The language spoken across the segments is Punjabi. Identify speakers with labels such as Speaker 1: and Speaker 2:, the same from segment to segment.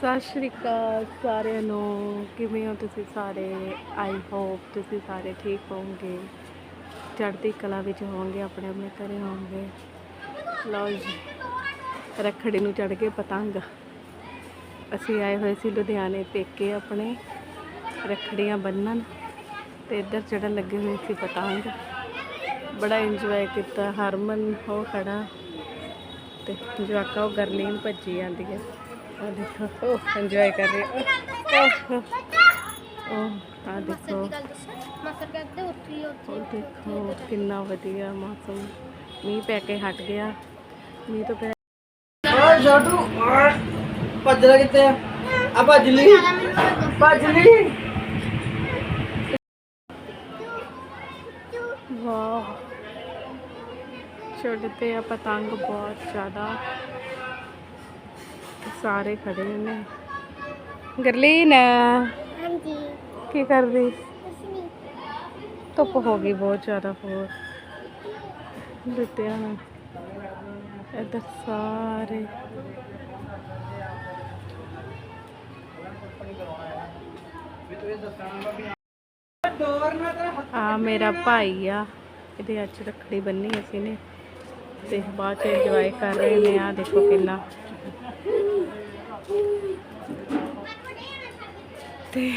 Speaker 1: ਸਤਿ ਸ਼੍ਰੀ ਅਕਾਲ ਸਾਰਿਆਂ ਨੂੰ। ਕਿਵੇਂ ਹੋ ਤੁਸੀਂ ਸਾਰੇ? ਆਈ ਹੋਪ ਤੁਸੀਂ ਸਾਰੇ ਠੀਕ ਹੋਵੋਗੇ। ਚੜ੍ਹਦੀ ਕਲਾ ਵਿੱਚ ਹੋਵੋਗੇ, ਆਪਣੇ ਆਪਣੇ ਘਰੇ ਹੋਵੋਗੇ। ਲਓ ਜੀ, ਰੱਖੜੀ ਨੂੰ ਚੜ੍ਹ ਕੇ ਪਤੰਗ। ਅਸੀਂ ਆਏ ਹੋਏ ਸੀ ਲੁਧਿਆਣੇ ਪੇਕੇ ਆਪਣੇ, ਰੱਖੜੀਆਂ ਬੰਨਣ ਤੇ ਇੱਧਰ ਚੜ੍ਹਨ ਲੱਗੇ ਹੋਏ ਸੀ ਪਤੰਗ। ਬੜਾ ਇੰਜੋਏ ਕੀਤਾ, ਹਰਮਨ ਹੋ ਖੜਾ ਤੇ ਜਵਾਕਾ ਉਹ ਗਰਲੀਨ ਭੱਜੀ ਜਾਂਦੀ ਹੈ। ਆ ਦੇਖੋ ਉਹ ਇੰਜੋਏ ਕਰ ਰਹੀ ਹੈ ਉਹ ਉਹ ਆ ਦੇਖੋ
Speaker 2: ਮਸਰ ਕਰਦੇ ਉੱਠੀ ਉੱਠੀ
Speaker 1: ਉਹ ਦੇਖੋ ਕਿੰਨਾ ਵਧੀਆ ਮੌਸਮ ਮੀਂਹ ਪੈ ਕੇ ਹਟ ਗਿਆ ਮੀਂਹ ਤੋਂ ਪੈ
Speaker 3: ਓਏ ਛੋਟੂ ਓਏ ਭੱਜਦਾ ਕਿੱਥੇ ਆ ਆ ਭੱਜ ਲਈ ਭੱਜ ਲਈ
Speaker 1: ਵਾਹ ਛੋਟੇ ਆ ਪਤੰਗ ਬਹੁਤ ਜ਼ਿਆਦਾ ਸਾਰੇ ਖੜੇ ਨੇ ਗਰਲੀਨ
Speaker 2: ਹਾਂਜੀ।
Speaker 1: ਕੀ ਕਰਦੀ? ਧੁੱਪ ਹੋ ਗਈ ਬਹੁਤ ਜ਼ਿਆਦਾ ਹੋਰ। ਦਿੱਤਿਆ ਨਾ ਇੱਧਰ ਸਾਰੇ। ਆ ਮੇਰਾ ਭਾਈ ਆ ਇਹਦੇ ਅੱਜ ਰੱਖੜੀ ਬੰਨੀ ਅਸੀਂ ਨੇ। ਤੇ ਬਾਅਦ ਚ ਇੰਜੋਏ ਕਰ ਰਹੇ ਨੇ ਆ ਦੇਖੋ ਕਿੰਨਾ ਤੇ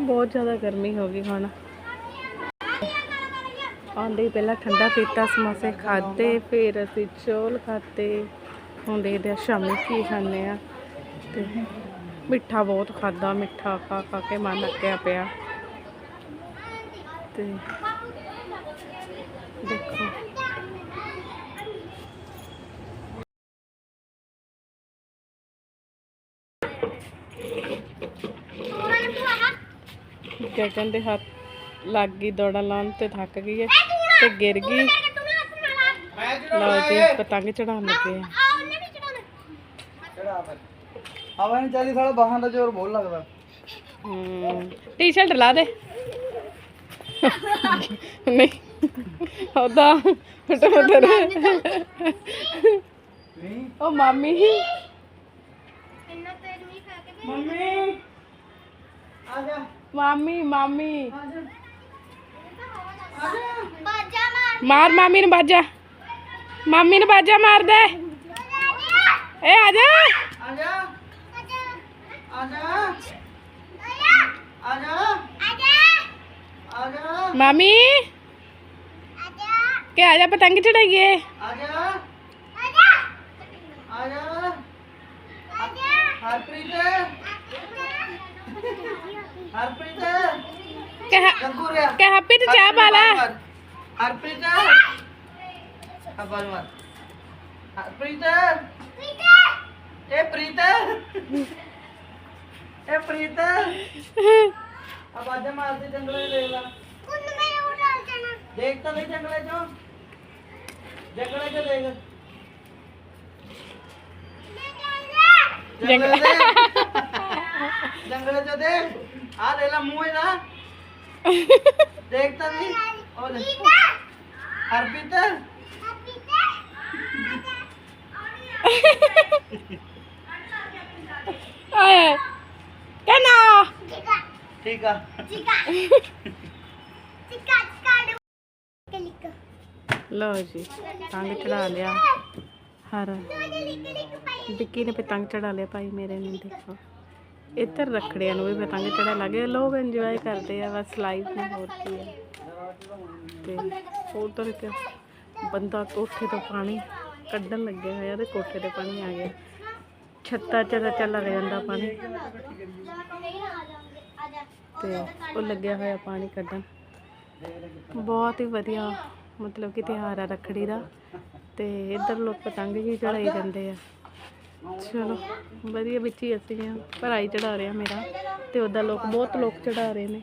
Speaker 1: ਬਹੁਤ ਜ਼ਿਆਦਾ ਗਰਮੀ ਹੋ ਗਈ ਹੁਣ। ਆਉਂਦੇ ਹੀ ਪਹਿਲਾਂ ਠੰਡਾ ਪੀਤਾ ਸਮੋਸੇ ਖਾਦੇ ਫਿਰ ਅਸੀਂ ਚੌਲ ਖਾਤੇ ਹੁਣ ਦੇਖਦੇ ਆ ਸ਼ਾਮੀ ਕੀ ਖਾਂਦੇ ਆ ਤੇ ਮਿੱਠਾ ਬਹੁਤ ਖਾਦਾ ਮਿੱਠਾ ਖਾ ਖਾ ਕੇ ਮਨ ਅੱਕਿਆ ਪਿਆ। ਤੇ ਦੇਖੋ ਗਗਨ ਦੇ ਹੱਥ ਲੱਗ ਗਈ ਦੌੜਾ ਲਾਉਣ ਤੇ ਥੱਕ ਗਈ ਹੈ ਤੇ ਗਿਰ ਗਈ। ਲਓ ਜੀ ਪਤੰਗ ਚੜਾਉਣ ਲੱਗੇ ਆ।
Speaker 3: ਹਵਾ ਨਹੀਂ ਚੱਲਦੀ ਸਾਲਾ ਬਾਹਾਂ ਦਾ ਜ਼ੋਰ ਬਹੁਤ ਲੱਗਦਾ।
Speaker 1: ਟੀ-ਸ਼ਰਟ ਲਾ ਦੇ। ਨਹੀਂ ਉਹਦਾ। ਫਟੇ ਫਟੇ
Speaker 3: ਨਹੀਂ।
Speaker 1: ਉਹ ਮਾਮੀ
Speaker 2: ਇੰਨਾ ਤੇਜ਼ ਨਹੀਂ ਖਾ ਕੇ
Speaker 3: ਮੰਮੀ ਆ ਜਾ
Speaker 1: ਮਾਮੀ ਮਾਮੀ
Speaker 3: ਆ ਜਾ ਆ ਜਾ
Speaker 2: ਬਾਜਾ ਮਾਰ
Speaker 1: ਮਾਰ ਮਾਮੀ ਨੂੰ ਬਾਜਾ ਮਾਮੀ ਨੂੰ ਬਾਜਾ ਮਾਰ ਦੇ ਏ ਆ ਜਾ
Speaker 3: ਆ ਜਾ ਆ ਜਾ ਆ ਜਾ ਆ ਜਾ
Speaker 1: ਮਾਮੀ ਕੇ ਆ ਜਾ ਪਤੰਗ ਚੜਾਈਏ
Speaker 3: ਆ ਜਾ ਆ ਜਾ ਹਰਪ੍ਰੀਤ ਹਰਪ੍ਰੀਤ
Speaker 1: ਕਿ
Speaker 3: ਕੰਕੂ ਰਿਆ
Speaker 1: ਕਿ ਹੈਪੀ ਤੇ ਚਾਹ ਪਾ ਲੈ।
Speaker 3: ਹਰਪ੍ਰੀਤ ਮਾਰ ਹਰਪ੍ਰੀਤ। ਇਹ ਪ੍ਰੀਤ। ਇਹ ਪ੍ਰੀਤ। ਆਵਾਜ਼ਾਂ ਮਾਰਦੇ ਜੰਗਲੇ ਦੇਖ ਲਾ।
Speaker 2: ਕੁੰਨ ਮੈਂ ਉਹ ਡਾਲ ਜਾਣਾ।
Speaker 3: ਦੇਖ ਤਾਂ ਨਹੀਂ ਜੰਗਲੇ ਚੋਂ। ਜੰਗਲੇ ਚ ਦੇਖ। ਜੰਗਲੇ ਜੰਗਲੇ ਚ ਦੇਖ ਆ ਦੇ ਲਾ ਮੂੰਹ ਇਹਦਾ। ਦੇਖ ਤਾਂ ਨਹੀਂ ਉਹ ਲੈ ਹਰਪ੍ਰੀਤ।
Speaker 1: ਓਏ ਕਨਾ
Speaker 3: ਠੀਕ ਆ। ਲਓ ਜੀ ਪਤੰਗ ਚੜਾ ਲਿਆ। ਹਰ ਵਿੱਕੀ ਨੇ ਪਤੰਗ ਚੜਾ ਲਿਆ ਭਾਈ ਮੇਰੇ ਨੇ ਦੇਖੋ ਇੱਧਰ ਰੱਖੜਿਆਂ ਨੂੰ ਵੀ ਪਤੰਗ ਚੜਾ ਲੱਗੇ ਲੋਕ ਇੰਜੋਏ ਕਰਦੇ ਆ, ਬਸ ਲਾਈਫ ਨੂੰ ਹੋਰ ਕੀ ਹੈ ਤੇ ਉਧਰ ਇੱਕ ਬੰਦਾ ਕੋਠੇ ਤੋਂ ਪਾਣੀ ਕੱਢਣ ਲੱਗਿਆ ਹੋਇਆ ਤੇ ਕੋਠੇ ਤੇ ਪਾਣੀ ਆ ਗਿਆ। ਛੱਤਾਂ ਚ ਚੱਲ ਰਹਿੰਦਾ ਪਾਣੀ। ਤੇ ਉਹ ਲੱਗਿਆ ਹੋਇਆ ਪਾਣੀ ਕੱਢਣ। ਬਹੁਤ ਹੀ ਵਧੀਆ, ਮਤਲਬ ਕਿ ਤਿਉਹਾਰ ਆ ਰੱਖੜੀ ਦਾ। ਤੇ ਇੱਧਰ ਲੋਕ ਪਤੰਗ ਹੀ ਚੜਾਈ ਜਾਂਦੇ ਆ। ਚਲੋ, ਵਧੀਆ ਵਿੱਚ ਹੀ ਅਸੀਂ। ਆ ਭਰਾਈ ਚੜਾ ਰਿਹਾ ਮੇਰਾ ਤੇ ਉਹਦਾ ਲੋਕ, ਬਹੁਤ ਲੋਕ ਚੜਾ ਰਹੇ ਨੇ।